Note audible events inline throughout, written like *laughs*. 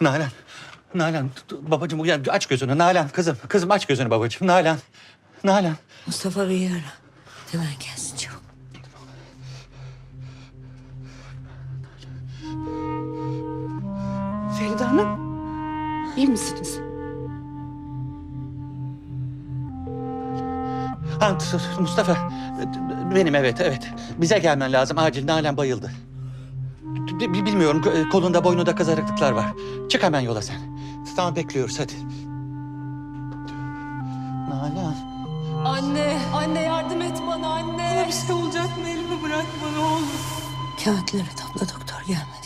Nalan. Nalan. Babacığım uyan. Aç gözünü. Nalan kızım. Kızım aç gözünü babacığım. Nalan. Nalan. Mustafa Bey'i ara. Hemen gelsin çabuk. Feride Hanım, iyi misiniz? Ha, Mustafa. Benim evet evet. Bize gelmen lazım. Acil Nalan bayıldı. Bilmiyorum. Kolunda boynunda kızarıklıklar var. Çık hemen yola sen. Tamam bekliyoruz hadi. Nalan. Anne, anne yardım et bana anne. bir şey olacak mı? Elimi bırakma ne olur. Kağıtları topla doktor gelmeden.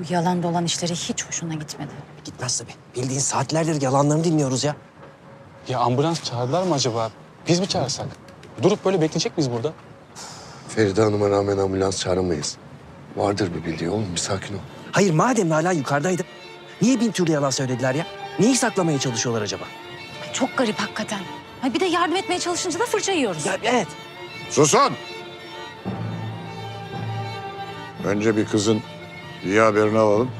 Bu yalan dolan işleri hiç hoşuna gitmedi. Gitmez tabii. Bildiğin saatlerdir yalanlarını dinliyoruz ya. Ya ambulans çağırdılar mı acaba? Biz mi çağırsak? Durup böyle bekleyecek miyiz burada? Feride Hanım'a rağmen ambulans çağıramayız. Vardır bir bildiği oğlum bir sakin ol. Hayır madem hala yukarıdaydı. Niye bin türlü yalan söylediler ya? Neyi saklamaya çalışıyorlar acaba? Ay, Çok garip hakikaten. Ay bir de yardım etmeye çalışınca da fırça yiyoruz. Ya evet. Susun! Önce bir kızın iyi haberini alalım.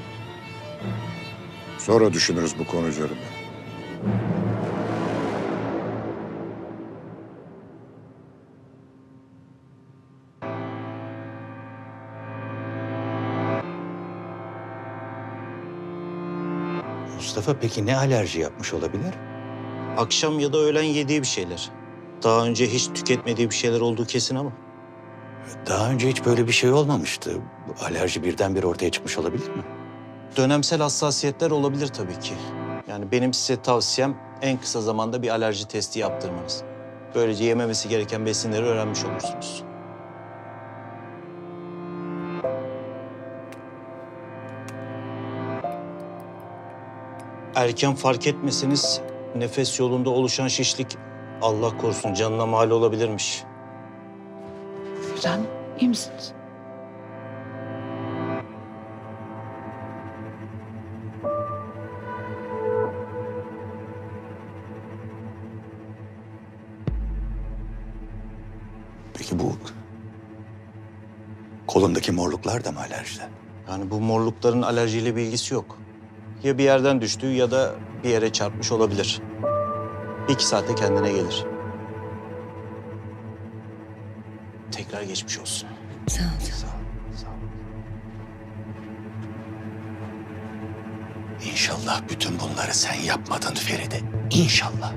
Sonra düşünürüz bu konu üzerinde. Mustafa peki ne alerji yapmış olabilir? Akşam ya da öğlen yediği bir şeyler. Daha önce hiç tüketmediği bir şeyler olduğu kesin ama. Daha önce hiç böyle bir şey olmamıştı. Alerji birdenbire ortaya çıkmış olabilir mi? Dönemsel hassasiyetler olabilir tabii ki. Yani benim size tavsiyem en kısa zamanda bir alerji testi yaptırmanız. Böylece yememesi gereken besinleri öğrenmiş olursunuz. Erken fark etmeseniz nefes yolunda oluşan şişlik Allah korusun canına mal olabilirmiş. Hanım, iyi misiniz? Kolundaki morluklar da mı alerjiden? Yani bu morlukların alerjiyle bir ilgisi yok. Ya bir yerden düştü ya da bir yere çarpmış olabilir. Bir iki saate kendine gelir. Tekrar geçmiş olsun. Sağ ol canım. İnşallah bütün bunları sen yapmadın Feride. İnşallah.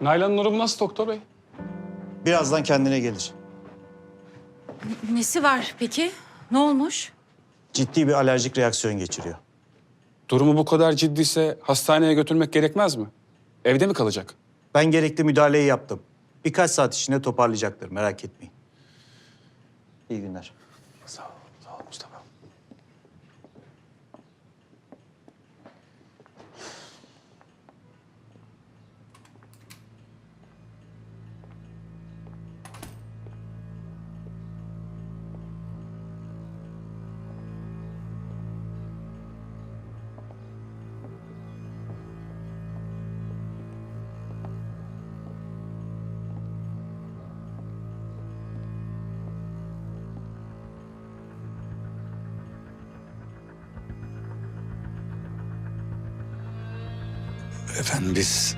Nalan'ın durumu nasıl doktor bey? Birazdan kendine gelir. Nesi var peki? Ne olmuş? Ciddi bir alerjik reaksiyon geçiriyor. Durumu bu kadar ciddiyse hastaneye götürmek gerekmez mi? Evde mi kalacak? Ben gerekli müdahaleyi yaptım. Birkaç saat içinde toparlayacaktır merak etmeyin. İyi günler. Sağ ol, sağ ol Efendim biz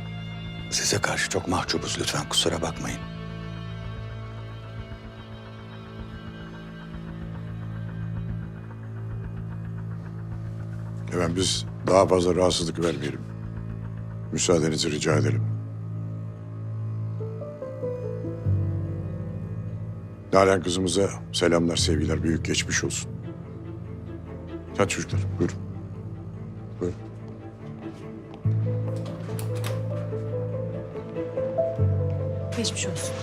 size karşı çok mahcubuz. Lütfen kusura bakmayın. Efendim biz daha fazla rahatsızlık vermeyelim. Müsaadenizi rica edelim. Nalan kızımıza selamlar, sevgiler, büyük geçmiş olsun. Hadi çocuklar, buyurun. Geçmiş olsun.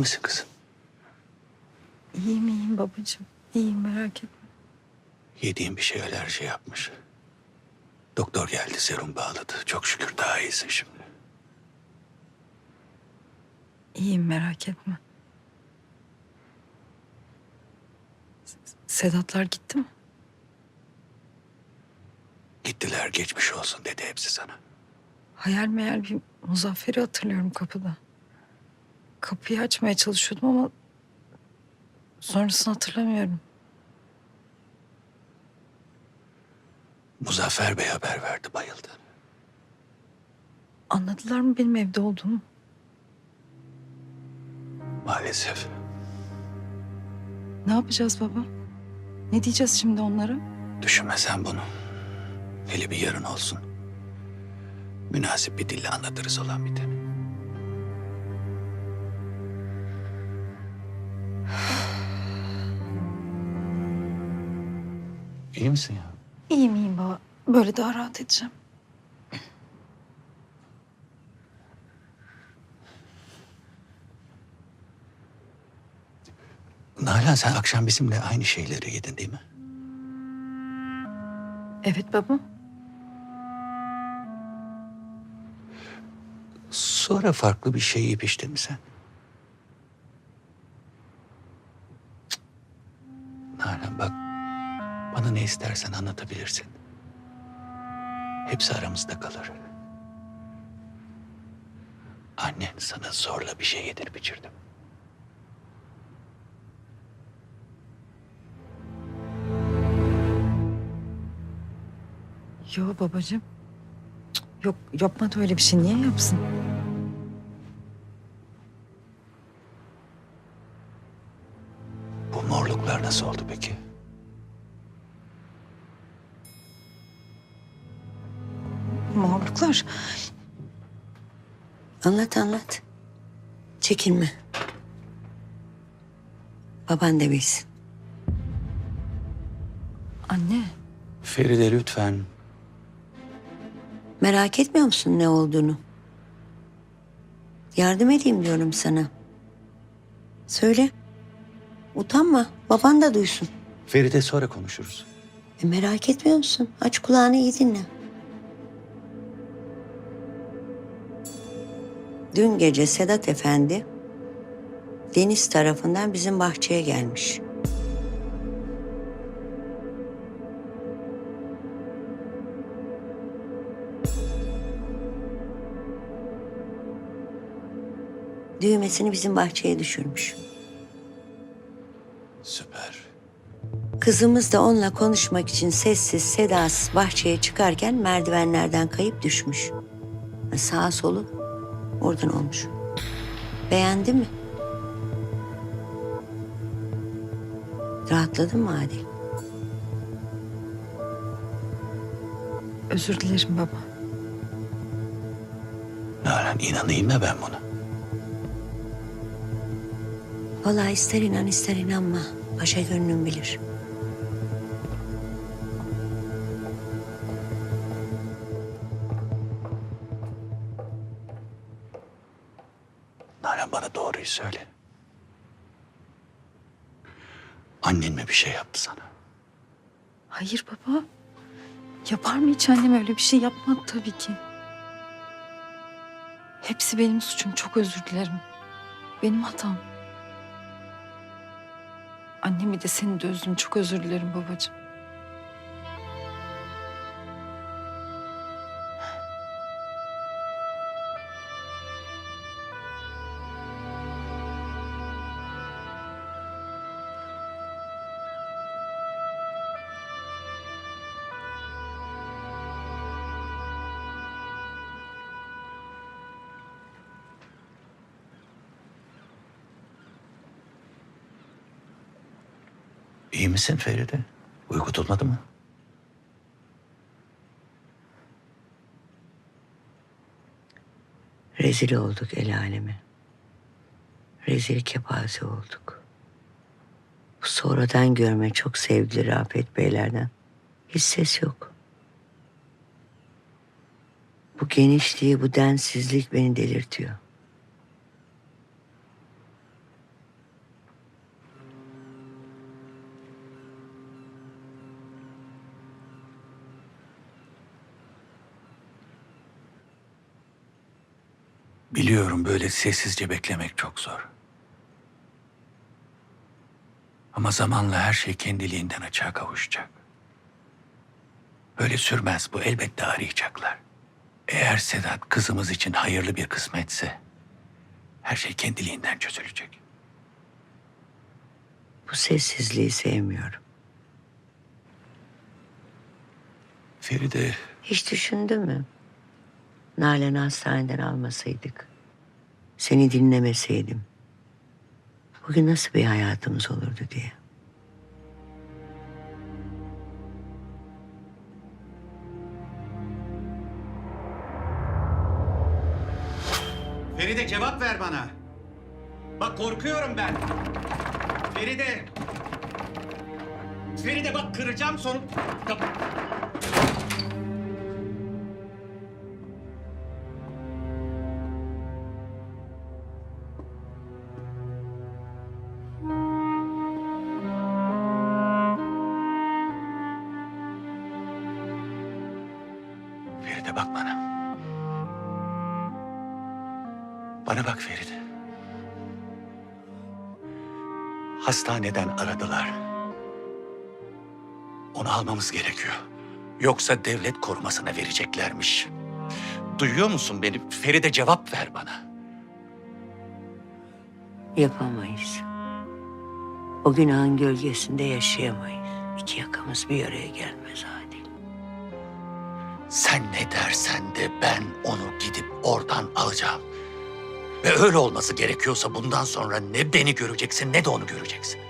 Misin kızım? İyiyim iyiyim babacığım. İyiyim merak etme. Yediğin bir şey alerji yapmış. Doktor geldi serum bağladı. Çok şükür daha iyisin şimdi. İyiyim merak etme. Sedatlar gitti mi? Gittiler geçmiş olsun dedi hepsi sana. Hayal meyal bir Muzaffer'i hatırlıyorum kapıda. Kapıyı açmaya çalışıyordum ama sonrasını hatırlamıyorum. Muzaffer Bey haber verdi bayıldı. Anladılar mı benim evde olduğumu? Maalesef. Ne yapacağız baba? Ne diyeceğiz şimdi onlara? Düşünme sen bunu. Hele bir yarın olsun. Münasip bir dille anlatırız olan biteni. İyi misin ya? İyiyim iyiyim baba. Böyle daha rahat edeceğim. Nalan sen akşam bizimle aynı şeyleri yedin değil mi? Evet baba. Sonra farklı bir şey yiyip içtin mi sen? Nalan bak bana ne istersen anlatabilirsin. Hepsi aramızda kalır. Annen sana zorla bir şey yedirip içirdim. Yo babacığım. Cık, Yok yapmadı öyle bir şey. Niye yapsın? Bu morluklar nasıl oldu Anlat anlat. Çekinme. Baban da bilsin. Anne. Feride lütfen. Merak etmiyor musun ne olduğunu? Yardım edeyim diyorum sana. Söyle. Utanma. Baban da duysun. Feride sonra konuşuruz. E merak etmiyor musun? Aç kulağını iyi dinle. Dün gece Sedat Efendi Deniz tarafından bizim bahçeye gelmiş. Düğmesini bizim bahçeye düşürmüş. Süper. Kızımız da onunla konuşmak için sessiz sedasız bahçeye çıkarken merdivenlerden kayıp düşmüş. Sağa solu oradan olmuş. Beğendi mi? Rahatladın mı Adil? Özür dilerim baba. Nalan inanayım mı ben buna? Vallahi ister inan ister inanma. Paşa gönlün bilir. Nalan bana doğruyu söyle. Annen mi bir şey yaptı sana? Hayır baba. Yapar mı hiç annem öyle bir şey yapmadı tabii ki. Hepsi benim suçum. Çok özür dilerim. Benim hatam. Annemi de seni de üzdüm. Çok özür dilerim babacığım. İyi misin Feride? Uyku tutmadı mı? Rezil olduk el aleme. Rezil kepaze olduk. Bu sonradan görme çok sevgili Rafet Beylerden. Hiç ses yok. Bu genişliği, bu densizlik beni delirtiyor. Biliyorum böyle sessizce beklemek çok zor. Ama zamanla her şey kendiliğinden açığa kavuşacak. Böyle sürmez bu elbette arayacaklar. Eğer Sedat kızımız için hayırlı bir kısmetse her şey kendiliğinden çözülecek. Bu sessizliği sevmiyorum. Feride Hiç düşündün mü? Nalan'ı hastaneden almasaydık. Seni dinlemeseydim. Bugün nasıl bir hayatımız olurdu diye. Feride cevap ver bana. Bak korkuyorum ben. Feride. Feride bak kıracağım sonu. Feride bak bana. Bana bak Feride. Hastaneden aradılar. Onu almamız gerekiyor. Yoksa devlet korumasına vereceklermiş. Duyuyor musun beni? Feride cevap ver bana. Yapamayız. O günahın gölgesinde yaşayamayız. İki yakamız bir araya gelmez Adil. Sen ne dersen de ben onu gidip oradan alacağım. Ve öyle olması gerekiyorsa bundan sonra ne beni göreceksin ne de onu göreceksin.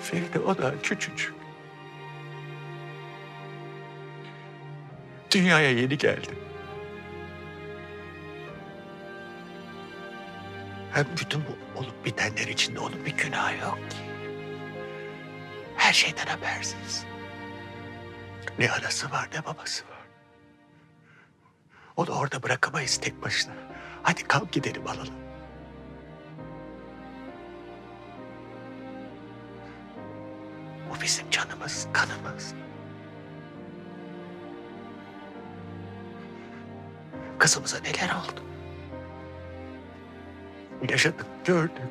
Feride o da küçücük. Dünyaya yeni geldi. Hem bütün bu olup bitenler içinde onun bir günahı yok ki. Her şeyden habersiz. Ne anası var ne babası var. Onu orada bırakamayız tek başına. Hadi kalk gidelim alalım. O bizim canımız, kanımız. Kızımıza neler oldu? Yaşadık, gördük.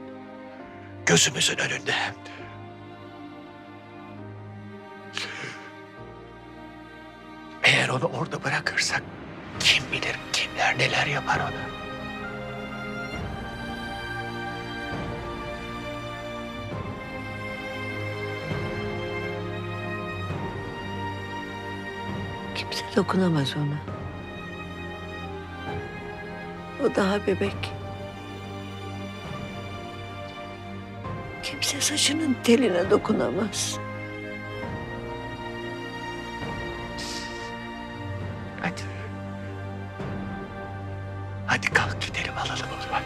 Gözümüzün önünde. Eğer onu orada bırakırsak kim bilir kimler neler yapar ona. Kimse dokunamaz ona. O daha bebek. Kimse saçının teline dokunamaz. Hadi. Hadi kalk gidelim alalım onu. Hadi.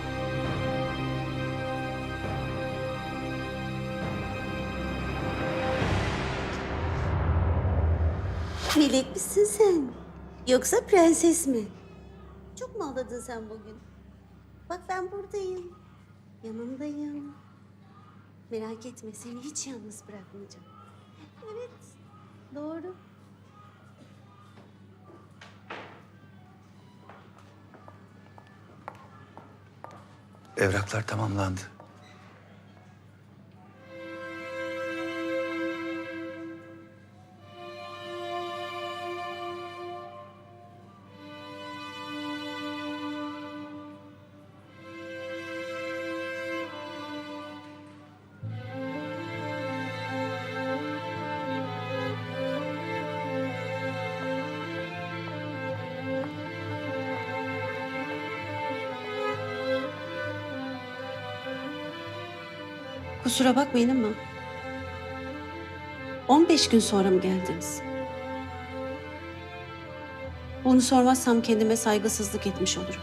Melek misin sen? Yoksa prenses mi? Çok mu ağladın sen bugün? Bak ben buradayım. Yanındayım. Merak etme seni hiç yalnız bırakmayacağım. Evet, doğru. Evraklar tamamlandı. Kusura bakmayın ama 15 gün sonra mı geldiniz? Bunu sormazsam kendime saygısızlık etmiş olurum.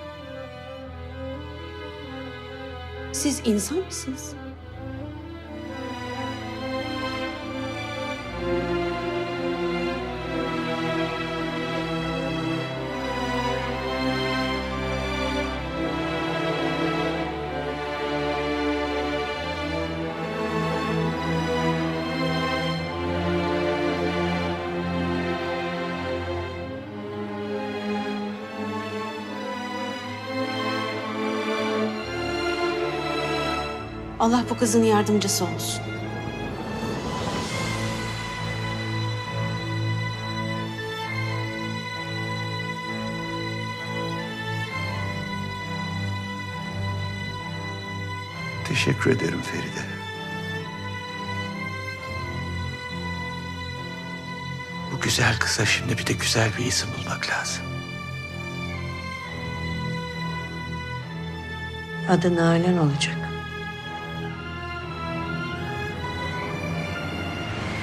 Siz insan mısınız? Allah bu kızın yardımcısı olsun. Teşekkür ederim Feride. Bu güzel kıza şimdi bir de güzel bir isim bulmak lazım. Adı Nalan olacak.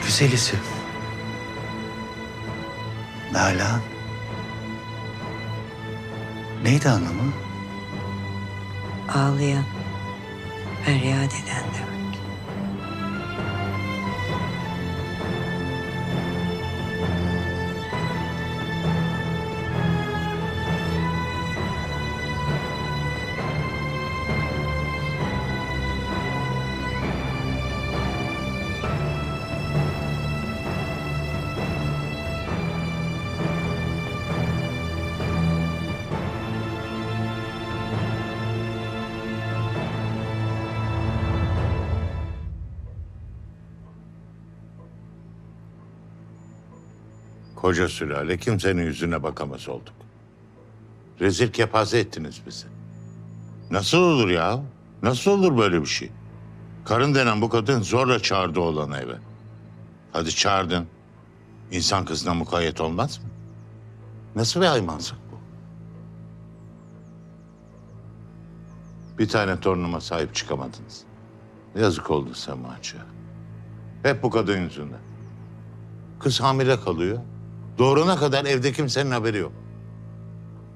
Güzel isim. Nalan. Neydi anlamı? Ağlayan, feryat eden demek. Koca sülale kimsenin yüzüne bakamaz olduk. Rezil kepaze ettiniz bizi. Nasıl olur ya? Nasıl olur böyle bir şey? Karın denen bu kadın zorla çağırdı oğlanı eve. Hadi çağırdın. İnsan kızına mukayyet olmaz mı? Nasıl bir haymansık bu? Bir tane torunuma sahip çıkamadınız. Yazık oldu Semacı'ya. Hep bu kadın yüzünden. Kız hamile kalıyor. Doğurana kadar evde kimsenin haberi yok.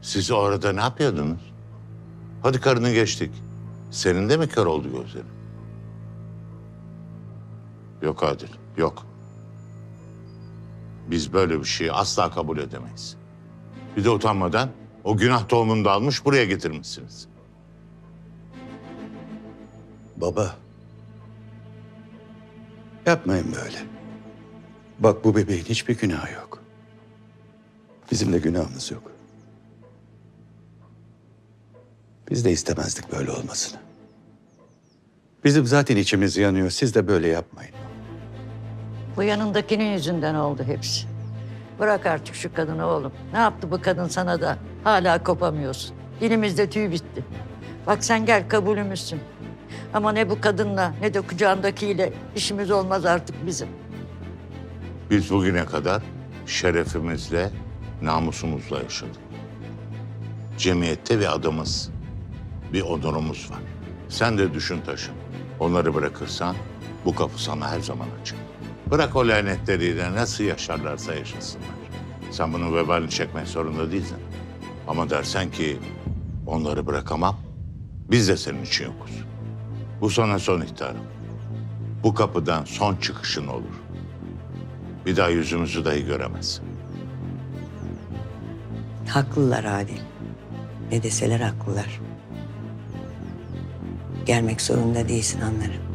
Siz o arada ne yapıyordunuz? Hadi karını geçtik. Senin de mi kör oldu gözlerin? Yok Adil, yok. Biz böyle bir şeyi asla kabul edemeyiz. Bir de utanmadan o günah tohumunu da almış buraya getirmişsiniz. Baba. Yapmayın böyle. Bak bu bebeğin hiçbir günahı yok. Bizim de günahımız yok. Biz de istemezdik böyle olmasını. Bizim zaten içimiz yanıyor. Siz de böyle yapmayın. Bu yanındakinin yüzünden oldu hepsi. Bırak artık şu kadını oğlum. Ne yaptı bu kadın sana da? Hala kopamıyorsun. Dilimizde tüy bitti. Bak sen gel kabulümüzsün. Ama ne bu kadınla ne de kucağındakiyle işimiz olmaz artık bizim. Biz bugüne kadar şerefimizle, namusumuzla yaşadık. Cemiyette bir adımız, bir onurumuz var. Sen de düşün taşın. Onları bırakırsan bu kapı sana her zaman açık. Bırak o lanetleriyle nasıl yaşarlarsa yaşasınlar. Sen bunun vebalini çekmek zorunda değilsin. Ama dersen ki onları bırakamam, biz de senin için yokuz. Bu sana son ihtarım. Bu kapıdan son çıkışın olur. Bir daha yüzümüzü dahi göremezsin. Haklılar Adil. Ne deseler haklılar. Gelmek zorunda değilsin anlarım.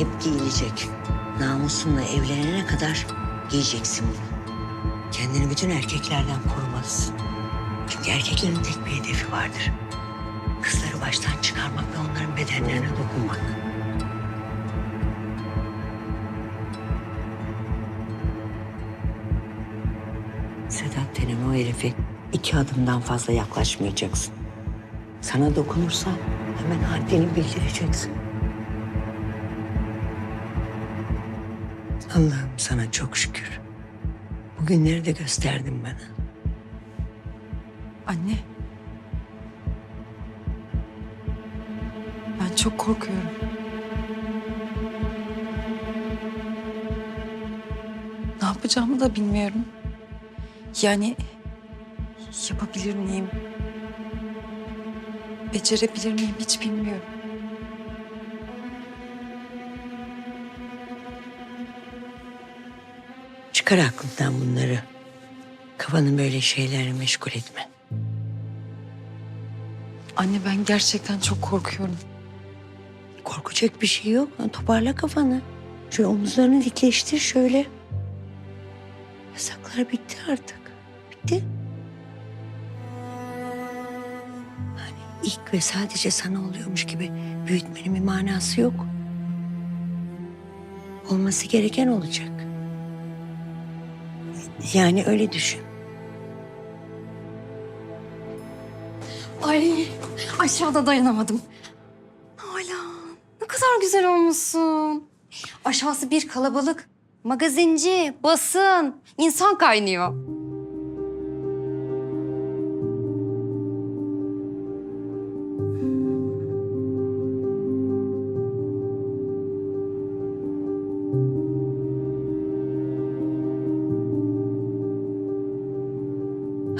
Hep giyilecek. Namusunla evlenene kadar giyeceksin bunu. Kendini bütün erkeklerden korumalısın. Çünkü erkeklerin tek bir hedefi vardır. Kızları baştan çıkarmak ve onların bedenlerine dokunmak. Sedat denen o herife iki adımdan fazla yaklaşmayacaksın. Sana dokunursa hemen haddini bildireceksin. Allah'ım sana çok şükür. Bugünleri de gösterdin bana. Anne. Ben çok korkuyorum. Ne yapacağımı da bilmiyorum. Yani yapabilir miyim? Becerebilir miyim hiç bilmiyorum. Çıkar aklından bunları. Kafanı böyle şeylerle meşgul etme. Anne ben gerçekten çok korkuyorum. Korkacak bir şey yok. Toparla kafanı. Şöyle omuzlarını dikleştir şöyle. Yasaklar bitti artık. Bitti. Hani ilk ve sadece sana oluyormuş gibi büyütmenin bir manası yok. Olması gereken olacak. Yani öyle düşün. Ay aşağıda dayanamadım. Hala ne kadar güzel olmuşsun. Aşağısı bir kalabalık. Magazinci, basın, insan kaynıyor.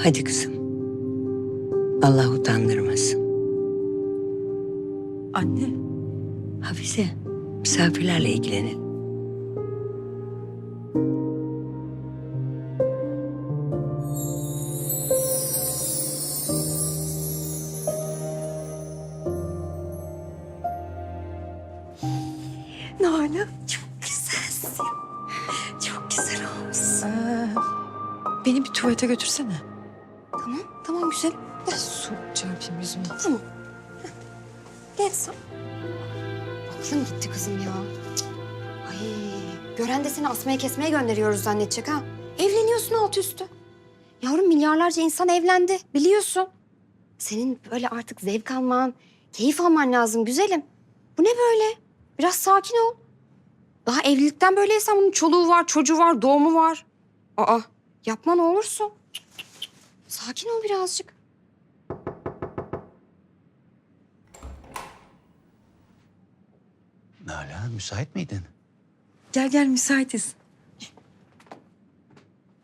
Hadi kızım. Allah utandırmasın. Anne. Hafize, misafirlerle ilgilenin. Nalan çok güzelsin. Çok güzel olmuşsun. Ee, beni bir tuvalete götürsene. Tamam, tamam güzel. Su çarpayım yüzüme. Tamam. Geç sen. Aklım gitti kızım ya. Cık. Ay, gören de seni asmaya kesmeye gönderiyoruz zannedecek ha. Evleniyorsun alt üstü. Yavrum milyarlarca insan evlendi biliyorsun. Senin böyle artık zevk alman, keyif alman lazım güzelim. Bu ne böyle? Biraz sakin ol. Daha evlilikten böyleysen bunun çoluğu var, çocuğu var, doğumu var. Aa, yapma ne olursun. Sakin ol birazcık. Nalan müsait miydin? Gel gel müsaitiz.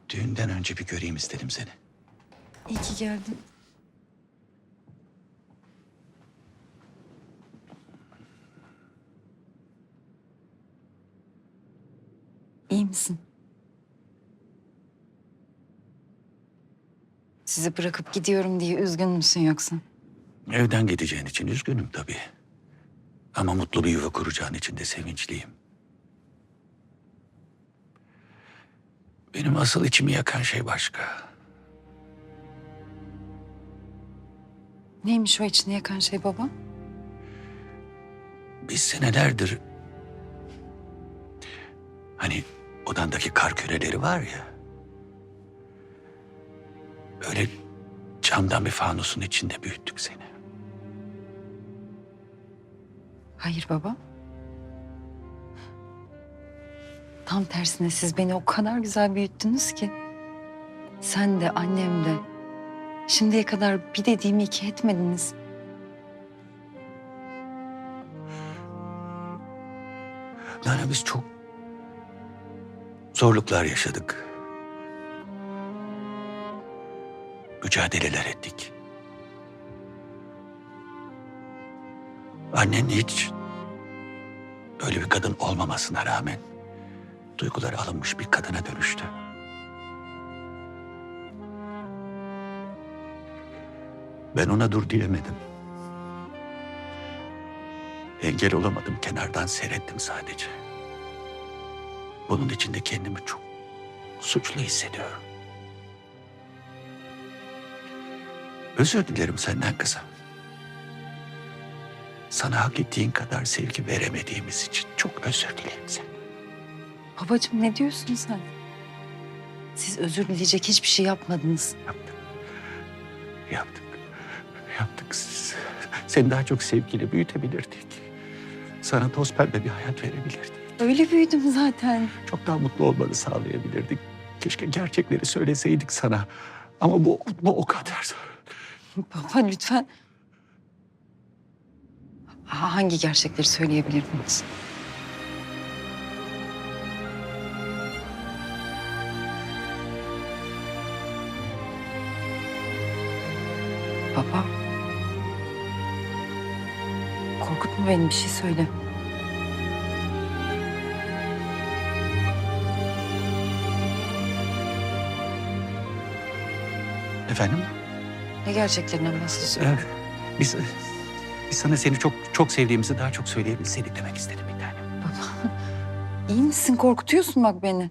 Düğünden önce bir göreyim istedim seni. İyi ki geldin. İyi misin? Sizi bırakıp gidiyorum diye üzgün müsün yoksa? Evden gideceğin için üzgünüm tabii. Ama mutlu bir yuva kuracağın için de sevinçliyim. Benim asıl içimi yakan şey başka. Neymiş o içini yakan şey baba? Biz senelerdir... Hani odandaki kar küreleri var ya... Öyle camdan bir fanusun içinde büyüttük seni. Hayır baba. Tam tersine siz beni o kadar güzel büyüttünüz ki. Sen de annem de. Şimdiye kadar bir dediğimi iki etmediniz. Yani biz çok zorluklar yaşadık. Mücadeleler ettik. Annen hiç öyle bir kadın olmamasına rağmen duyguları alınmış bir kadına dönüştü. Ben ona dur diyemedim. Engel olamadım, kenardan seyrettim sadece. Bunun içinde kendimi çok suçlu hissediyorum. Özür dilerim senden kızım. Sana hak ettiğin kadar sevgi veremediğimiz için çok özür dilerim sen. Babacığım ne diyorsun sen? Siz özür dileyecek hiçbir şey yapmadınız. Yaptık. Yaptık. Yaptık. Seni daha çok sevgiyle büyütebilirdik. Sana toz pembe bir hayat verebilirdik. Öyle büyüdüm zaten. Çok daha mutlu olmanı sağlayabilirdik. Keşke gerçekleri söyleseydik sana. Ama bu, bu o kadar. Baba lütfen. Ha- Hangi gerçekleri söyleyebilir miyiz? Baba. Korkutma beni bir şey söyle. Efendim? Ne gerçeklerinden bahsediyorsun? Ee, biz, biz sana seni çok çok sevdiğimizi daha çok söyleyebilseydik demek istedim bir tane. Baba. *laughs* İyi misin? Korkutuyorsun bak beni.